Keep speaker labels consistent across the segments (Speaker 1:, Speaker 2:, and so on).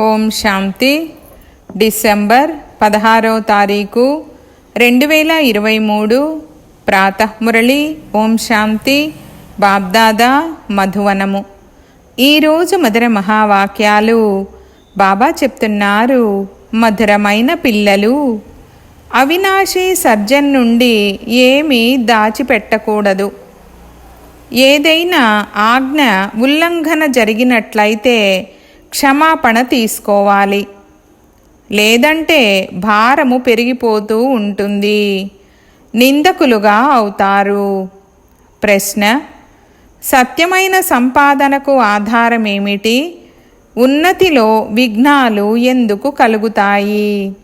Speaker 1: ఓం శాంతి. December పదహారో తారీఖు రెండు వేల ఇరవై మూడు. ప్రాతఃమురళి. ఓం శాంతి. బాబ్దాదా మధువనము. ఈరోజు మధుర మహావాక్యాలు బాబా చెప్తున్నారు. మధురమైన పిల్లలు అవినాశి సర్జన్ నుండి ఏమీ దాచిపెట్టకూడదు. ఏదైనా ఆజ్ఞ ఉల్లంఘన జరిగినట్లయితే క్షమాపణ తీసుకోవాలి. లేదంటే భారము పెరిగిపోతూ ఉంటుంది. నిందకులుగా అవుతారు. ప్రశ్న సత్యమైన సంపాదనకు ఆధారమేమిటి? ఉన్నతిలో విఘ్నాలు ఎందుకు కలుగుతాయి?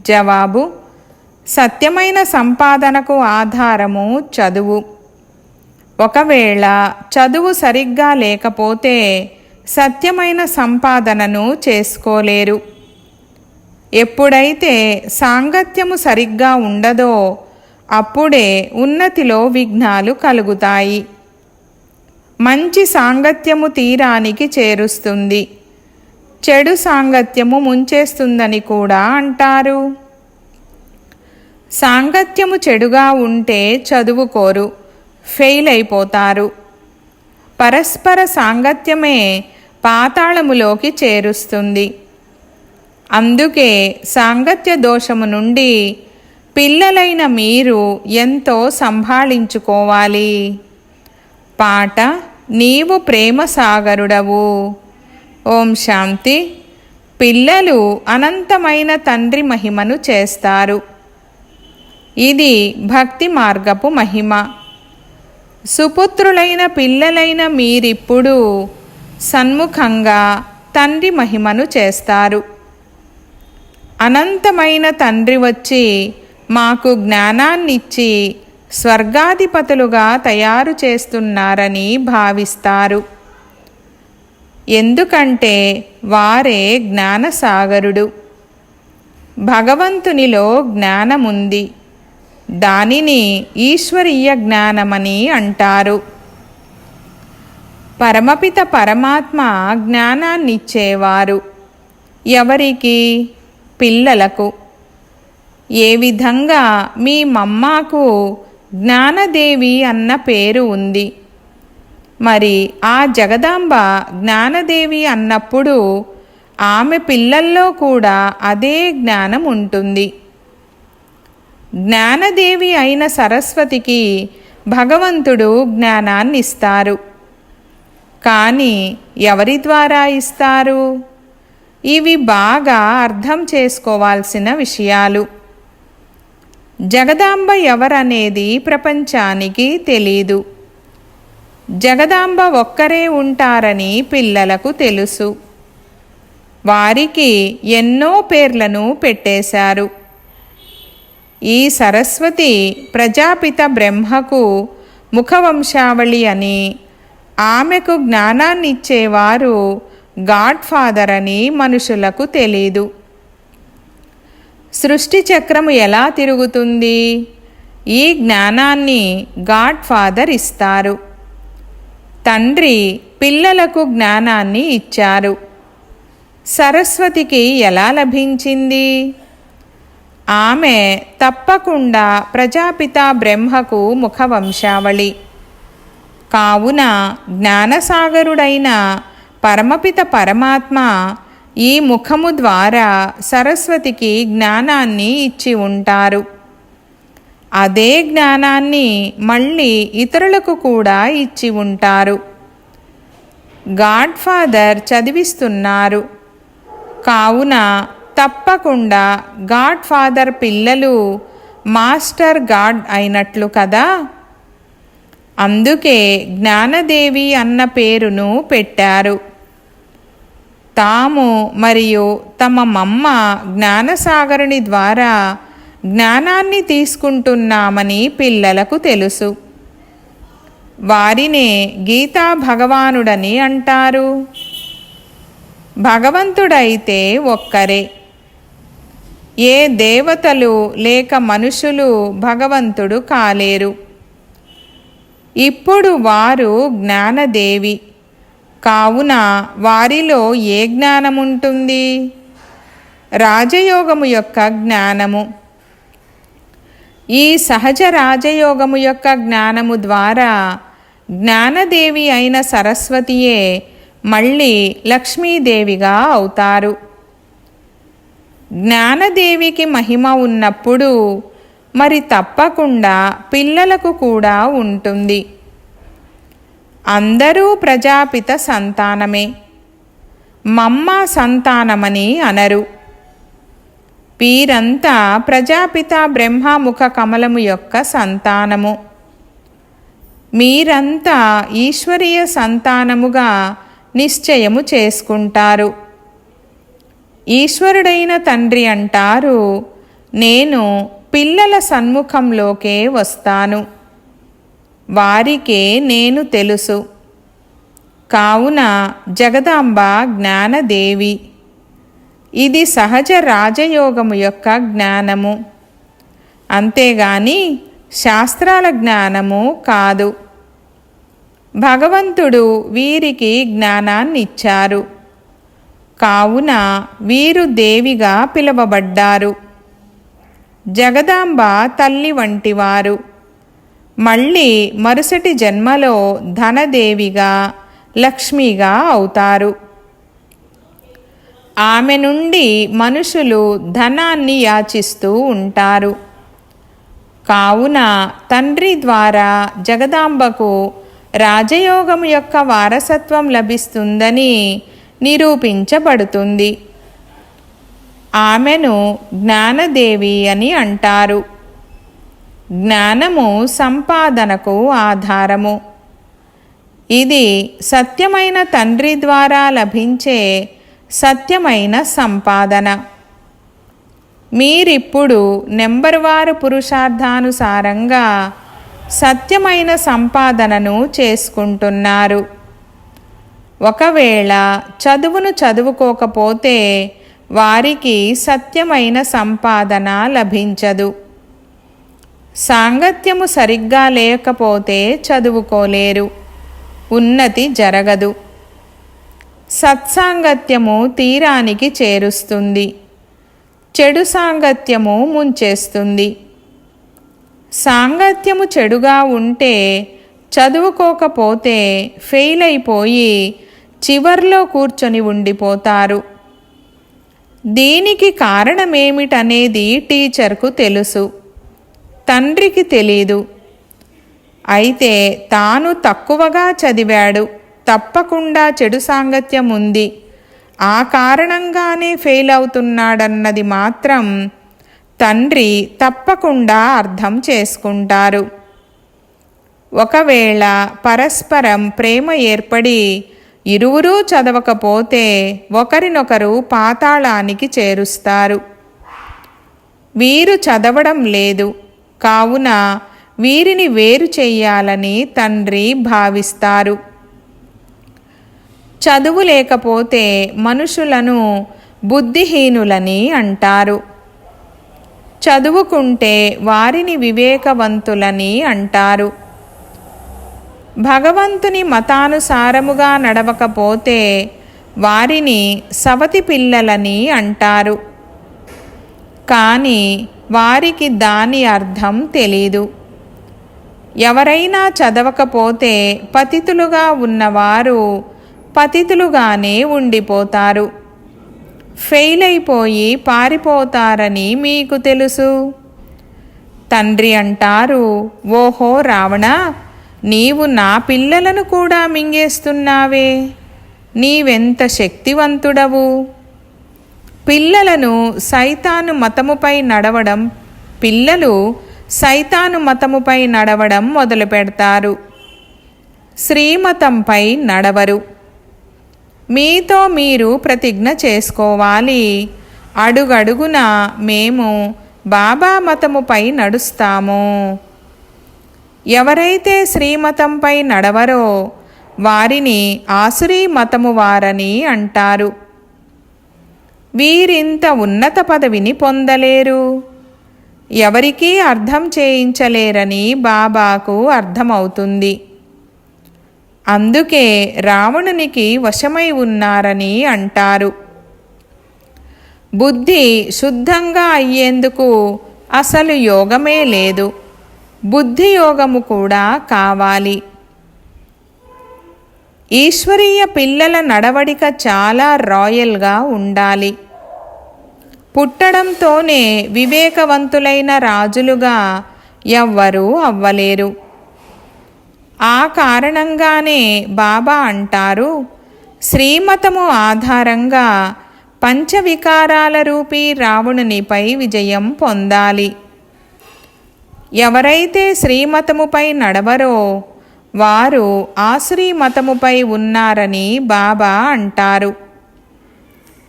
Speaker 1: జవాబు సత్యమైన సంపాదనకు ఆధారము చదువు. ఒకవేళ చదువు సరిగ్గా లేకపోతే సత్యమైన సంపాదనను చేసుకోలేరు. ఎప్పుడైతే సాంగత్యము సరిగ్గా ఉండదో అప్పుడే ఉన్నతిలో విఘ్నాలు కలుగుతాయి. మంచి సాంగత్యము తీరానికి చేరుస్తుంది. చెడు సాంగత్యము ముంచేస్తుందని కూడా అంటారు. సాంగత్యము చెడుగా ఉంటే చదువుకోరు ఫెయిల్ అయిపోతారు. పరస్పర సాంగత్యమే పాతాళములోకి చేరుస్తుంది. అందుకే సాంగత్య దోషము నుండి పిల్లలైన మీరు ఎంతో సంభాళించుకోవాలి. పాట నీవు ప్రేమ సాగరుడవు. ఓం శాంతి. పిల్లలు అనంతమైన తండ్రి మహిమను చేస్తారు. ఇది భక్తి మార్గపు మహిమ. సుపుత్రులైన పిల్లలైన మీరిప్పుడు సన్ముఖంగా తండ్రి మహిమను చేస్తారు. అనంతమైన తండ్రి వచ్చి మాకు జ్ఞానాన్నిచ్చి స్వర్గాధిపతులుగా తయారు చేస్తున్నారని భావిస్తారు. ఎందుకంటే వారే జ్ఞానసాగరుడు. భగవంతునిలో జ్ఞానముంది. దానిని ఈశ్వరీయ జ్ఞానమని అంటారు. పరమపిత పరమాత్మ జ్ఞానాన్నిచ్చేవారు. ఎవరికి? పిల్లలకు. ఏ విధంగా మీ మమ్మాకు జ్ఞానదేవి అన్న పేరు ఉంది. మరి ఆ జగదాంబ జ్ఞానదేవి అన్నప్పుడు ఆమె పిల్లల్లో కూడా అదే జ్ఞానం ఉంటుంది. జ్ఞానదేవి అయిన సరస్వతికి భగవంతుడు జ్ఞానాన్ని ఇస్తారు కానీ ఎవరి ద్వారా ఇస్తారు? ఇవి బాగా అర్థం చేసుకోవాల్సిన విషయాలు. జగదాంబ ఎవరనేది ప్రపంచానికి తెలీదు. జగదాంబ ఒక్కరే ఉంటారని పిల్లలకు తెలుసు. వారికి ఎన్నో పేర్లను పెట్టేశారు. ఈ సరస్వతి ప్రజాపిత బ్రహ్మకు ముఖవంశావళి అని ఆమెకు జ్ఞానాన్నిచ్చేవారు గాడ్ ఫాదర్ అని మనుషులకు తెలీదు. సృష్టి చక్రము ఎలా తిరుగుతుంది? ఈ జ్ఞానాన్ని గాడ్ ఫాదర్ ఇస్తారు. తండ్రి పిల్లలకు జ్ఞానాన్ని ఇచ్చారు. సరస్వతికి ఎలా లభించింది? ఆమె తప్పకుండా ప్రజాపిత బ్రహ్మకు ముఖవంశావళి. కావున జ్ఞానసాగరుడైన పరమపిత పరమాత్మ ఈ ముఖము ద్వారా సరస్వతికి జ్ఞానాన్ని ఇచ్చి ఉంటారు. అదే జ్ఞానాన్ని మళ్ళీ ఇతరులకు కూడా ఇచ్చి ఉంటారు. గాడ్ ఫాదర్ చదివిస్తున్నారు. కావున తప్పకుండా గాడ్ ఫాదర్ పిల్లలు మాస్టర్ గాడ్ అయినట్లు కదా? అందుకే జ్ఞానదేవి అన్న పేరును పెట్టారు. తాము మరియు తమ మమ్మ జ్ఞానసాగరుని ద్వారా జ్ఞానాన్ని తీసుకుంటున్నామని పిల్లలకు తెలుసు. వారినే గీతా భగవానుడని అంటారు. భగవంతుడైతే ఒక్కరే. ఏ దేవతలు లేక మనుషులు భగవంతుడు కాలేరు. ఇప్పుడు వారు జ్ఞానదేవి. కావున వారిలో ఏ జ్ఞానముంటుంది? రాజయోగము యొక్క జ్ఞానము. ఈ సహజ రాజయోగము యొక్క జ్ఞానము ద్వారా జ్ఞానదేవి అయిన సరస్వతియే మళ్ళీ లక్ష్మీదేవిగా అవుతారు. జ్ఞానదేవికి మహిమ ఉన్నప్పుడు మరి తప్పకుండా పిల్లలకు కూడా ఉంటుంది. అందరూ ప్రజాపిత సంతానమే. మమ్మ సంతానమని అనరు. వీరంతా ప్రజాపిత బ్రహ్మముఖ కమలము యొక్క సంతానము. మీరంతా ఈశ్వరీయ సంతానముగా నిశ్చయము చేసుకుంటారు. ఈశ్వరుడైన తండ్రి అంటారు నేను పిల్లల సన్ముఖంలోకే వస్తాను. వారికే నేను తెలుసు. కావున జగదాంబ జ్ఞానదేవి ఇది సహజ రాజయోగము యొక్క జ్ఞానము. అంతేగాని శాస్త్రాల జ్ఞానము కాదు. భగవంతుడు వీరికి జ్ఞానాన్నిచ్చారు. కావున వీరు దేవిగా పిలువబడ్డారు. జగదాంబ తల్లి వంటివారు. మళ్ళీ మరుసటి జన్మలో ధనదేవిగా లక్ష్మిగా అవుతారు. ఆమె నుండి మనుషులు ధనాన్ని యాచిస్తూ ఉంటారు. కావున తండ్రి ద్వారా జగదాంబకు రాజయోగం యొక్క వారసత్వం లభిస్తుందని నిరూపించబడుతుంది. ఆమెను జ్ఞానదేవి అని అంటారు. జ్ఞానము సంపాదనకు ఆధారము. ఇది సత్యమైన తండ్రి ద్వారా లభించే సత్యమైన సంపాదన. మీరిప్పుడు నెంబర్ వారు పురుషార్థానుసారంగా సత్యమైన సంపాదనను చేసుకుంటున్నారు. ఒకవేళ చదువును చదువుకోకపోతే వారికి సత్యమైన సంపాదన లభించదు. సాంగత్యము సరిగ్గా లేకపోతే చదువుకోలేరు. ఉన్నతి జరగదు. సత్సాంగత్యము తీరానికి చేరుస్తుంది. చెడు సాంగత్యము ముంచేస్తుంది. సాంగత్యము చెడుగా ఉంటే చదువుకోకపోతే ఫెయిల్ అయిపోయి చివర్లో కూర్చొని ఉండిపోతారు. దీనికి కారణమేమిటనేది టీచర్కు తెలుసు. తండ్రికి తెలీదు. అయితే తాను తక్కువగా చదివాడు. తప్పకుండా చెడు సాంగత్యం ఉంది. ఆ కారణంగానే ఫెయిల్ అవుతున్నాడన్నది మాత్రం తండ్రి తప్పకుండా అర్థం చేసుకుంటారు. ఒకవేళ పరస్పరం ప్రేమ ఏర్పడి ఇరువురూ చదవకపోతే ఒకరినొకరు పాతాళానికి చేరుస్తారు. వీరు చదవడం లేదు. కావున వీరిని వేరు చెయ్యాలని తండ్రి భావిస్తారు. చదువు లేకపోతే మనుషులను బుద్ధిహీనులని అంటారు. చదువుకుంటే వారిని వివేకవంతులని అంటారు. భగవంతుని మతానుసారముగా నడవకపోతే వారిని సవతి పిల్లలని అంటారు. కానీ వారికి దాని అర్థం తెలీదు. ఎవరైనా చదవకపోతే పతితులుగా ఉన్నవారు పతితులుగానే ఉండిపోతారు. ఫెయిల్ అయిపోయి పారిపోతారని మీకు తెలుసు? తండ్రి అంటారు ఓహో రావణ నీవు నా పిల్లలను కూడా మింగేస్తున్నావే. నీవెంత శక్తివంతుడవు. పిల్లలను సైతాను మతముపై నడవడం పిల్లలు సైతాను మతముపై నడవడం మొదలు పెడతారు. శ్రీమతంపై నడవరు. మీతో మీరు ప్రతిజ్ఞ చేసుకోవాలి. అడుగడుగున మేము బాబా మతముపై నడుస్తాము. ఎవరైతే శ్రీమతంపై నడవరో వారిని ఆసురీ మతము వారని అంటారు. వీరింత ఉన్నత పదవిని పొందలేరు. ఎవరికీ అర్థం చేయించలేరని బాబాకు అర్థమవుతుంది. అందుకే రావణునికి వశమై ఉన్నారని అంటారు. బుద్ధి శుద్ధంగా అయ్యేందుకు అసలు యోగమే లేదు. బుద్ధియోగము కూడా కావాలి. ఈశ్వరీయ పిల్లల నడవడిక చాలా రాయల్గా ఉండాలి. పుట్టడంతోనే వివేకవంతులైన రాజులుగా ఎవ్వరూ అవ్వలేరు. ఆ కారణంగానే బాబా అంటారు శ్రీమతము ఆధారంగా పంచవికారాల రూపీ రావణునిపై విజయం పొందాలి. ఎవరైతే శ్రీమతముపై నడవరో వారు ఆ శ్రీమతముపై ఉన్నారని బాబా అంటారు.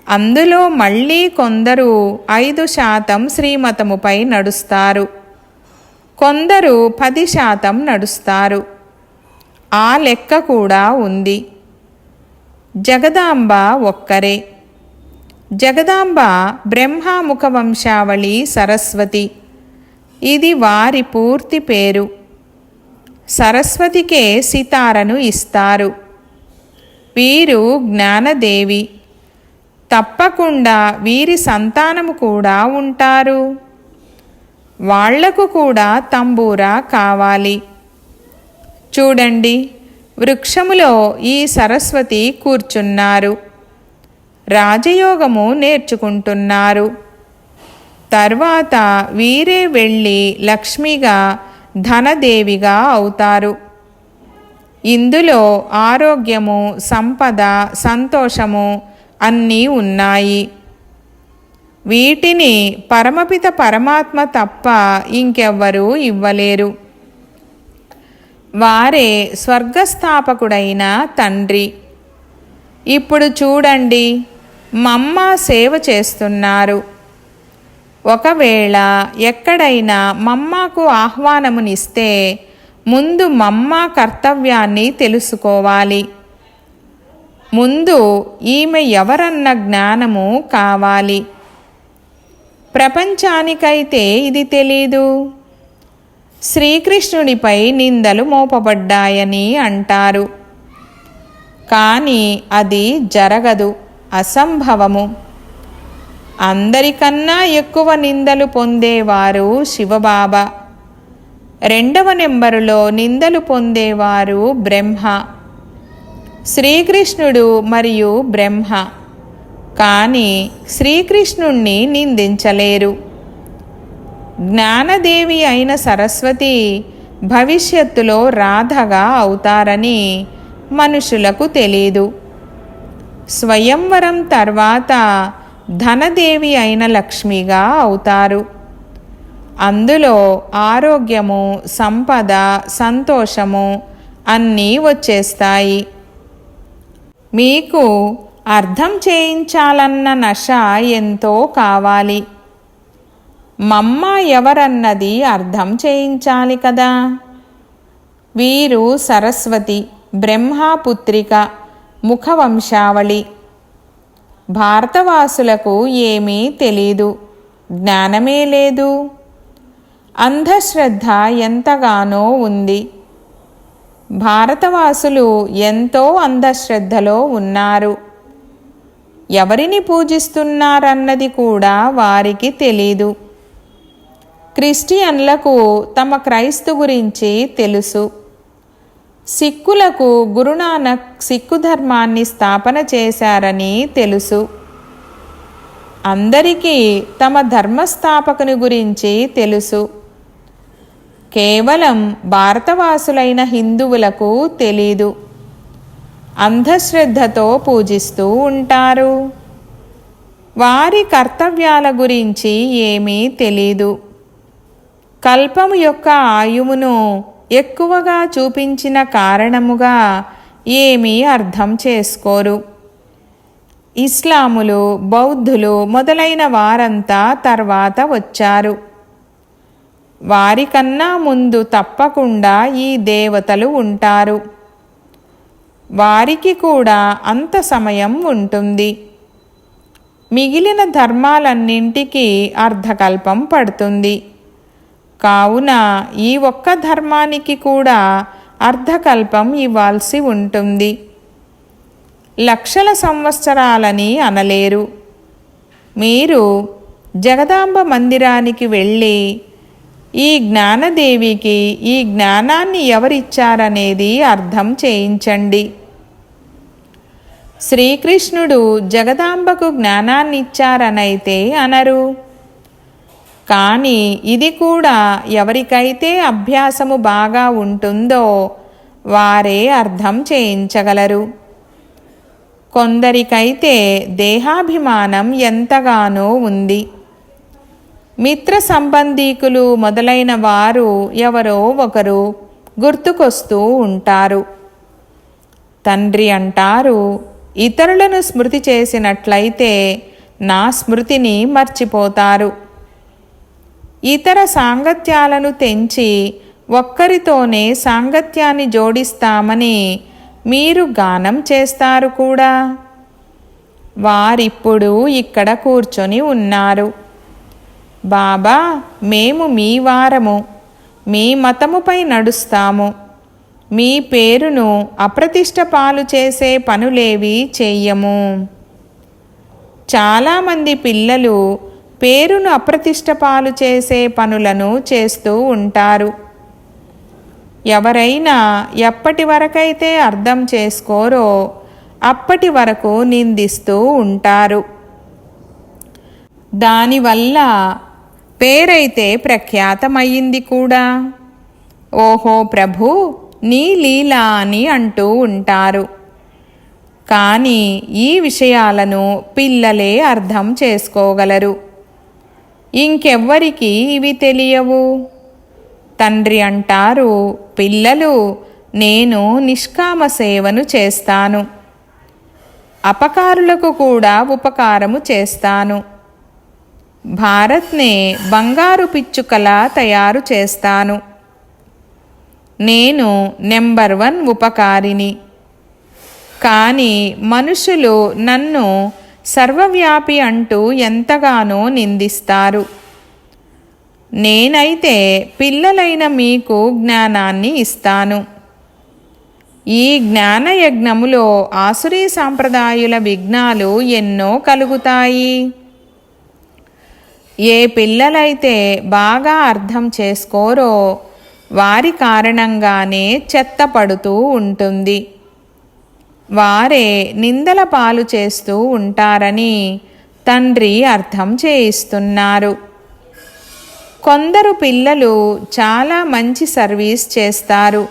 Speaker 1: అందులో మళ్ళీ కొందరు ఐదు శాతం శ్రీమతముపై నడుస్తారు. కొందరు పది శాతం నడుస్తారు. ఆ లెక్క కూడా ఉంది. జగదాంబ ఒక్కరే. జగదాంబ బ్రహ్మాముఖ వంశావళి సరస్వతి. ఇది వారి పూర్తి పేరు. సరస్వతికే సితారను ఇస్తారు. వీరు జ్ఞానదేవి. తప్పకుండా వీరి సంతానము కూడా ఉంటారు. వాళ్ళకు కూడా తంబూరా కావాలి. చూడండి వృక్షములో ఈ సరస్వతి కూర్చున్నారు. రాజయోగము నేర్చుకుంటున్నారు. తర్వాత వీరే వెళ్ళి లక్ష్మిగా ధనదేవిగా అవుతారు. ఇందులో ఆరోగ్యము సంపద సంతోషము అన్నీ ఉన్నాయి. వీటిని పరమపిత పరమాత్మ తప్ప ఇంకెవ్వరూ ఇవ్వలేరు. వారే స్వర్గస్థాపకుడైన తండ్రి. ఇప్పుడు చూడండి మమ్మ సేవ చేస్తున్నారు. ఒకవేళ ఎక్కడైనా మమ్మకు ఆహ్వానమునిస్తే ముందు మమ్మ కర్తవ్యాన్ని తెలుసుకోవాలి. ముందు ఈమె ఎవరన్న జ్ఞానము కావాలి. ప్రపంచానికైతే ఇది తెలీదు. శ్రీకృష్ణుడిపై నిందలు మోపబడ్డాయని అంటారు. కానీ అది జరగదు అసంభవము. అందరికన్నా ఎక్కువ నిందలు పొందేవారు శివబాబా. రెండవ నెంబరులో నిందలు పొందేవారు బ్రహ్మ. శ్రీకృష్ణుడు మరియు బ్రహ్మ. కానీ శ్రీకృష్ణుణ్ణి నిందించలేరు. జ్ఞానదేవి అయిన సరస్వతి భవిష్యత్తులో రాధగా అవుతారని మనుషులకు తెలీదు. స్వయంవరం తర్వాత ధనదేవి అయిన లక్ష్మిగా అవుతారు. అందులో ఆరోగ్యము సంపద సంతోషము అన్నీ వచ్చేస్తాయి. మీకు అర్థం చేయించాలన్న నష ఎంతో కావాలి. మమ్మ ఎవరన్నది అర్థం చేయించాలి కదా. వీరు సరస్వతి బ్రహ్మపుత్రిక ముఖవంశావళి. భారతవాసులకు ఏమీ తెలీదు. జ్ఞానమే లేదు. అంధశ్రద్ధ ఎంతగానో ఉంది. భారతవాసులు ఎంతో అంధశ్రద్ధలో ఉన్నారు. ఎవరిని పూజిస్తున్నారన్నది కూడా వారికి తెలీదు. క్రిస్టియన్లకు తమ క్రైస్తు గురించి తెలుసు. సిక్కులకు గురునానక్ సిక్కు ధర్మాన్ని స్థాపన చేశారని తెలుసు. అందరికీ తమ ధర్మస్థాపకుని గురించి తెలుసు. కేవలం భారతవాసులైన హిందువులకు తెలీదు. అంధశ్రద్ధతో పూజిస్తూ ఉంటారు. వారి కర్తవ్యాల గురించి ఏమీ తెలీదు. కల్పము యొక్క ఆయువును ఎక్కువగా చూపించిన కారణముగా ఏమీ అర్థం చేసుకోరు. ఇస్లాములు బౌద్ధులు మొదలైన వారంతా తర్వాత వచ్చారు. వారికన్నా ముందు తప్పకుండా ఈ దేవతలు ఉంటారు. వారికి కూడా అంత సమయం ఉంటుంది. మిగిలిన ధర్మాలన్నింటికీ అర్ధకల్పం పడుతుంది. కావున ఈ ఒక్క ధర్మానికి కూడా అర్ధకల్పం ఇవ్వాల్సి ఉంటుంది. లక్షల సంవత్సరాలని అనలేరు. మీరు జగదాంబ మందిరానికి వెళ్ళి ఈ జ్ఞానదేవికి ఈ జ్ఞానాన్ని ఎవరిచ్చారనేది అర్థం చేయించండి. శ్రీకృష్ణుడు జగదాంబకు జ్ఞానాన్నిచ్చారనైతే అనరు. కానీ ఇది కూడా ఎవరికైతే అభ్యాసము బాగా ఉంటుందో వారే అర్థం చేయించగలరు. కొందరికైతే దేహాభిమానం ఎంతగానో ఉంది. మిత్ర సంబంధీకులు మొదలైన వారు ఎవరో ఒకరు గుర్తుకొస్తూ ఉంటారు. తండ్రి అంటారు ఇతరులను స్మృతి చేసినట్లయితే నా స్మృతిని మర్చిపోతారు. ఇతర సాంగత్యాలను తెంచి ఒక్కరితోనే సాంగత్యాన్ని జోడిస్తామని మీరు గానం చేస్తారు కూడా. వారిప్పుడు ఇక్కడ కూర్చొని ఉన్నారు. బాబా మేము మీ వారము. మీ మతముపై నడుస్తాము. మీ పేరును అప్రతిష్ట పాలు చేసే పనులేవి చెయ్యము చాలామంది పిల్లలు పేరును అప్రతిష్టపాలు చేసే పనులను చేస్తూ ఉంటారు. ఎవరైనా ఎప్పటి వరకైతే అర్థం చేసుకోరో అప్పటి వరకు నిందిస్తూ ఉంటారు. దానివల్ల పేరైతే ప్రఖ్యాతమయ్యింది కూడా. ఓహో ప్రభు నీ లీల అని అంటూ ఉంటారు. కానీ ఈ విషయాలను పిల్లలే అర్థం చేసుకోగలరు. ఇంకెవ్వరికి ఇవి తెలియవు? తండ్రి అంటారు పిల్లలు నేను నిష్కామ సేవను చేస్తాను. అపకారులకు కూడా ఉపకారము చేస్తాను. భారత్నే బంగారు పిచ్చుకలా తయారు చేస్తాను. నేను నెంబర్ వన్ ఉపకారిని కానీ మనుషులు నన్ను సర్వవ్యాపి అంటూ ఎంతగానో నిందిస్తారు. నేనైతే పిల్లలైన మీకు జ్ఞానాన్ని ఇస్తాను. ఈ జ్ఞానయజ్ఞములో ఆసురీ సాంప్రదాయుల విఘ్నాలు ఎన్నో కలుగుతాయి. ఏ పిల్లలైతే బాగా అర్థం చేసుకోరో వారి కారణంగానే చెత్త పడుతూ ఉంటుంది. వారే నిందల పాలు చేస్తూ ఉంటారని తండ్రి అర్థం చేయిస్తున్నారు. కొందరు పిల్లలు చాలా మంచి సర్వీస్ చేస్తారు.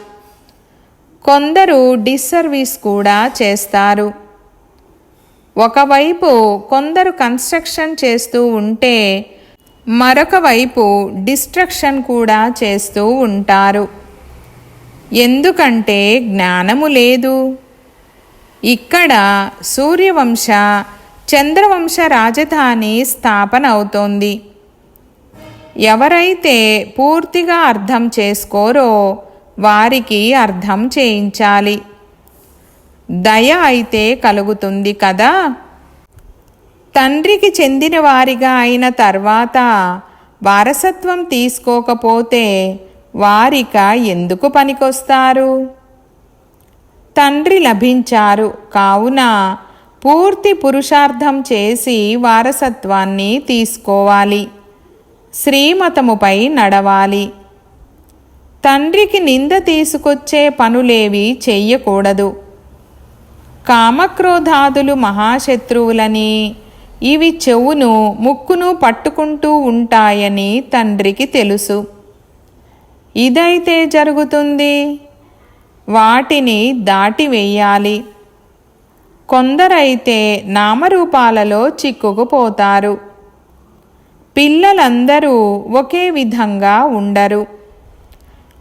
Speaker 1: కొందరు డిస్సర్వీస్ కూడా చేస్తారు. ఒకవైపు కొందరు కన్స్ట్రక్షన్ చేస్తూ ఉంటే మరొక వైపు డిస్ట్రక్షన్ కూడా చేస్తూ ఉంటారు. ఎందుకంటే జ్ఞానము లేదు. ఇక్కడ సూర్యవంశ చంద్రవంశ రాజధాని స్థాపన అవుతోంది. ఎవరైతే పూర్తిగా అర్థం చేసుకోరో వారికి అర్థం చేయించాలి. దయ అయితే కలుగుతుంది కదా? తండ్రికి చెందిన వారిగా అయిన తర్వాత వారసత్వం తీసుకోకపోతే వారిక ఎందుకు పనికొస్తారు? తండ్రి లభించారు. కావున పూర్తి పురుషార్థం చేసి వారసత్వాన్ని తీసుకోవాలి. శ్రీమతముపై నడవాలి. తండ్రికి నింద తీసుకొచ్చే పనులేవి చెయ్యకూడదు. కామక్రోధాదులు మహాశత్రువులని ఇవి చెవును ముక్కును పట్టుకుంటూ ఉంటాయని తండ్రికి తెలుసు. ఇదైతే జరుగుతుంది? వాటిని దాటివేయాలి కొందరైతే నామరూపాలలో చిక్కుకుపోతారు. పిల్లలందరూ ఒకే విధంగా ఉండరు.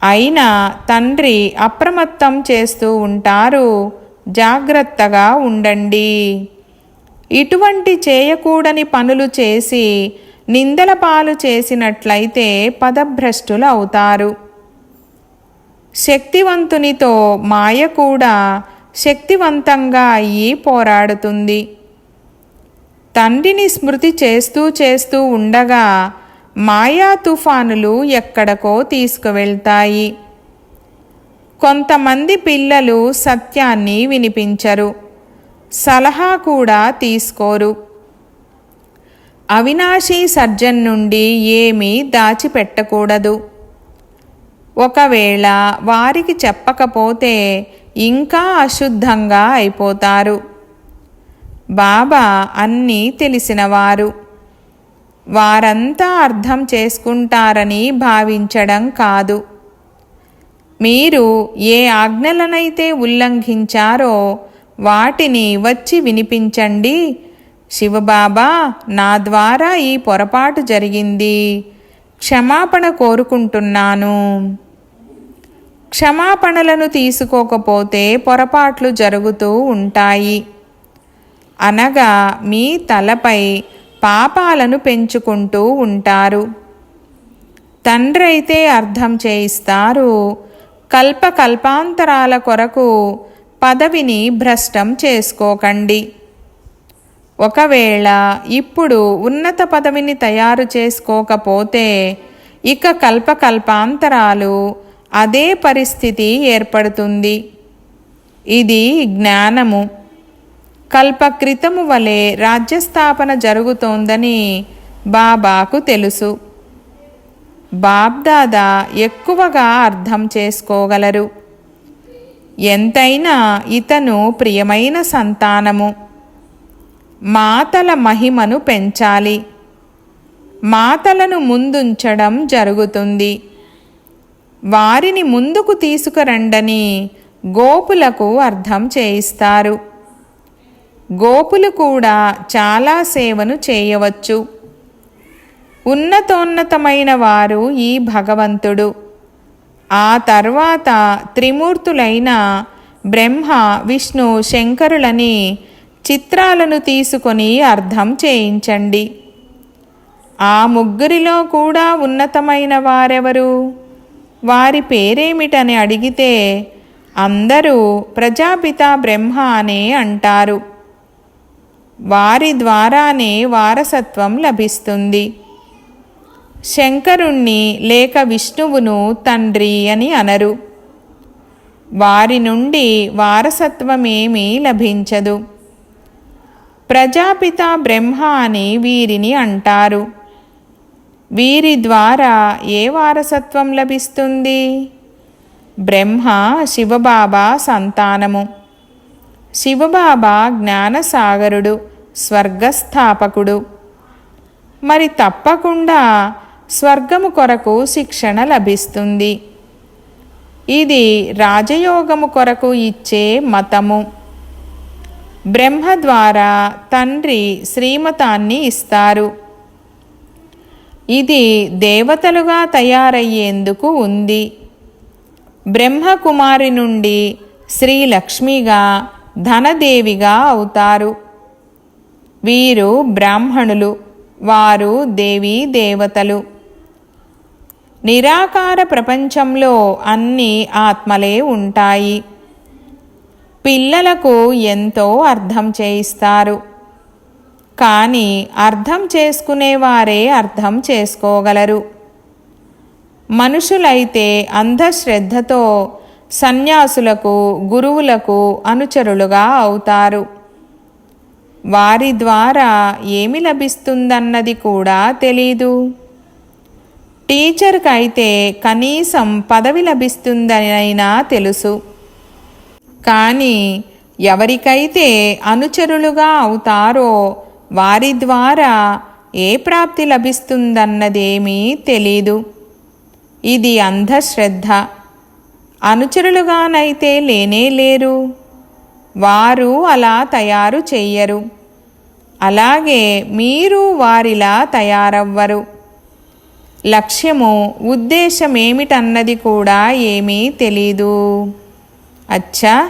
Speaker 1: అయినా తండ్రి అప్రమత్తం చేస్తూ ఉంటారు. జాగ్రత్తగా ఉండండి. ఇటువంటి చేయకూడని పనులు చేసి నిందల పాలు చేసినట్లయితే పదభ్రష్టులు అవుతారు. శక్తివంతునితో మాయ కూడా శక్తివంతంగా అయ్యి పోరాడుతుంది. తండ్రిని స్మృతి చేస్తూ చేస్తూ ఉండగా మాయా తుఫానులు ఎక్కడకో తీసుకువెళ్తాయి. కొంతమంది పిల్లలు సత్యాన్ని వినిపించరు. సలహా కూడా తీసుకోరు. అవినాశీ సర్జన్ నుండి ఏమీ దాచిపెట్టకూడదు. ఒకవేళ వారికి చెప్పకపోతే ఇంకా అశుద్ధంగా అయిపోతారు. బాబా అన్నీ తెలిసినవారు. వారంతా అర్థం చేసుకుంటారని భావించడం కాదు. మీరు ఏ ఆజ్ఞలనైతే ఉల్లంఘించారో వాటిని వచ్చి వినిపించండి. శివబాబా నా ద్వారా ఈ పొరపాటు జరిగింది. క్షమాపణ కోరుకుంటున్నాను. క్షమాపణలను తీసుకోకపోతే పొరపాట్లు జరుగుతూ ఉంటాయి. అనగా మీ తలపై పాపాలను పెంచుకుంటూ ఉంటారు. తండ్రి అయితే అర్థం చేయిస్తారు కల్పకల్పాంతరాల కొరకు పదవిని భ్రష్టం చేసుకోకండి. ఒకవేళ ఇప్పుడు ఉన్నత పదవిని తయారు చేసుకోకపోతే ఇక కల్పకల్పాంతరాలు అదే పరిస్థితి ఏర్పడుతుంది. ఇది జ్ఞానము. కల్పక్రితము వలె రాజ్యస్థాపన జరుగుతోందని బాబాకు తెలుసు. బాబ్దాదా ఎక్కువగా అర్థం చేసుకోగలరు. ఎంతైనా ఇతను ప్రియమైన సంతానము. మాతల మహిమను పెంచాలి. మాతలను ముందుంచడం జరుగుతుంది. వారిని ముందుకు తీసుకురండని గోపులకు అర్థం చేయిస్తారు. గోపులు కూడా చాలా సేవను చేయవచ్చు. ఉన్నతోన్నతమైన వారు ఈ భగవంతుడు. ఆ తర్వాత త్రిమూర్తులైన బ్రహ్మ విష్ణు శంకరులని చిత్రాలను తీసుకొని అర్థం చేయించండి. ఆ ముగ్గురిలో కూడా ఉన్నతమైన వారెవరు? వారి పేరేమిటని అడిగితే అందరూ ప్రజాపిత బ్రహ్మ అనే అంటారు. వారి ద్వారానే వారసత్వం లభిస్తుంది. శంకరుణ్ణి లేక విష్ణువును తండ్రి అని అనరు. వారి నుండి వారసత్వమేమీ లభించదు. ప్రజాపిత బ్రహ్మ అని వీరిని అంటారు. వీరి ద్వారా ఏ వారసత్వం లభిస్తుంది? బ్రహ్మ శివబాబా సంతానము. శివబాబా జ్ఞానసాగరుడు స్వర్గస్థాపకుడు. మరి తప్పకుండా స్వర్గము కొరకు శిక్షణ లభిస్తుంది. ఇది రాజయోగము కొరకు ఇచ్చే మతము. బ్రహ్మ ద్వారా తండ్రి శ్రీమతాన్ని ఇస్తారు. ఇది దేవతలుగా తయారయ్యేందుకు ఉంది. బ్రహ్మకుమారి నుండి శ్రీలక్ష్మిగా ధనదేవిగా అవుతారు. వీరు బ్రాహ్మణులు వారు దేవీ దేవతలు. నిరాకార ప్రపంచంలో అన్ని ఆత్మలే ఉంటాయి. పిల్లలకు ఎంతో అర్థం చేయిస్తారు. కానీ అర్థం చేసుకునేవారే అర్థం చేసుకోగలరు. మనుషులైతే అంధశ్రద్ధతో సన్యాసులకు గురువులకు అనుచరులుగా అవుతారు. వారి ద్వారా ఏమి లభిస్తుందన్నది కూడా తెలీదు. టీచర్కైతే కనీసం పదవి లభిస్తుందనైనా తెలుసు. కానీ ఎవరికైతే అనుచరులుగా అవుతారో వారి ద్వారా ఏ ప్రాప్తి లభిస్తుందన్నదేమీ తెలీదు. ఇది అంధశ్రద్ధ. అనుచరులుగానైతే లేనే లేరు. వారు అలా తయారు చెయ్యరు. అలాగే మీరు వారిలా తయారవ్వరు. లక్ష్యము ఉద్దేశమేమిటన్నది కూడా ఏమీ తెలీదు. అచ్చా!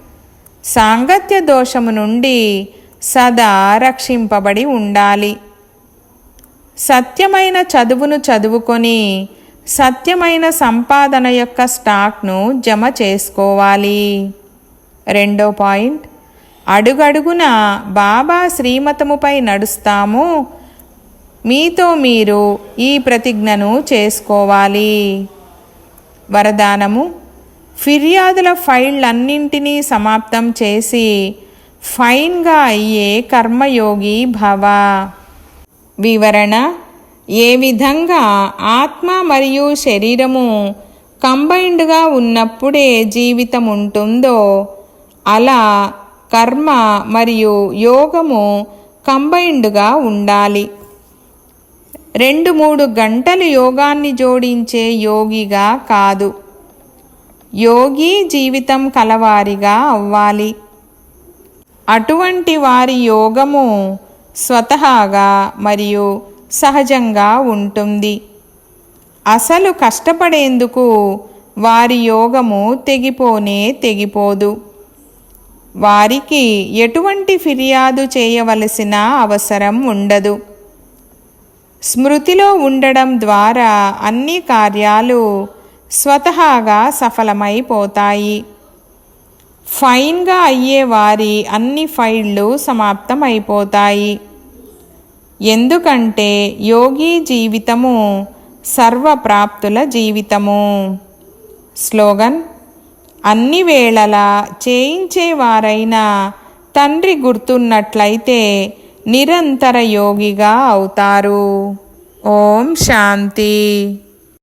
Speaker 1: సాంగత్య దోషము నుండి సదా రక్షింపబడి ఉండాలి. సత్యమైన చదువును చదువుకొని సత్యమైన సంపాదన యొక్క స్టాక్ను జమ చేసుకోవాలి. రెండో పాయింట్ అడుగడుగున బాబా శ్రీమతముపై నడుస్తాము. మీతో మీరు ఈ ప్రతిజ్ఞను చేసుకోవాలి. వరదానము ఫిర్యాదుల ఫైళ్ళన్నింటినీ సమాప్తం చేసి ఫైన్గా అయ్యే కర్మయోగి భవ. వివరణ ఏ విధంగా ఆత్మ మరియు శరీరము కంబైన్డ్గా ఉన్నప్పుడే జీవితం ఉంటుందో అలా కర్మ మరియు యోగము కంబైన్డ్గా ఉండాలి. రెండు మూడు గంటలు యోగాన్ని జోడించే యోగిగా కాదు. యోగి జీవితం కలవారిగా అవ్వాలి. అటువంటి వారి యోగము స్వతహాగా మరియు సహజంగా ఉంటుంది. అసలు కష్టపడేందుకు వారి యోగము తెగిపోనే తెగిపోదు. వారికి ఎటువంటి ఫిర్యాదు చేయవలసిన అవసరం ఉండదు. స్మృతిలో ఉండడం ద్వారా అన్ని కార్యాలు స్వతహాగా సఫలమైపోతాయి. ఫైన్గా అయ్యే వారి అన్ని ఫైళ్ళు సమాప్తమైపోతాయి. ఎందుకంటే యోగి జీవితము సర్వప్రాప్తుల జీవితము. స్లోగన్ అన్ని వేళలా చేయించేవారైనా తండ్రి గుర్తున్నట్లయితే నిరంతర యోగిగా అవుతారు. ఓం శాంతి.